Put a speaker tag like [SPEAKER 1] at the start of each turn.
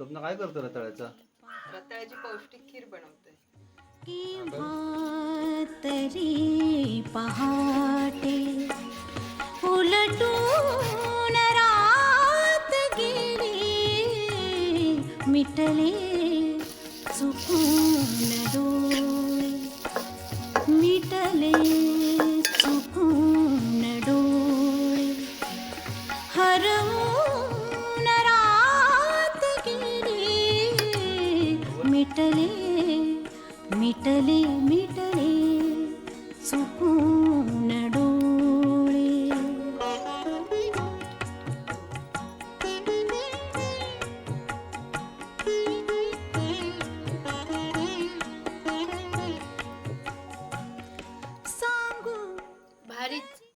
[SPEAKER 1] स्वप्न काय करतो रताळ्याचा?
[SPEAKER 2] रताळ्याची पौष्टिक खीर बनवते
[SPEAKER 3] तरी पहाटे उलटून रात गेली मिटले चुकून डोळे. मिटले चुकून डोळे. हरवून मिटले मिटले मिटले चुकून डोळे. सांगू
[SPEAKER 4] भारीच.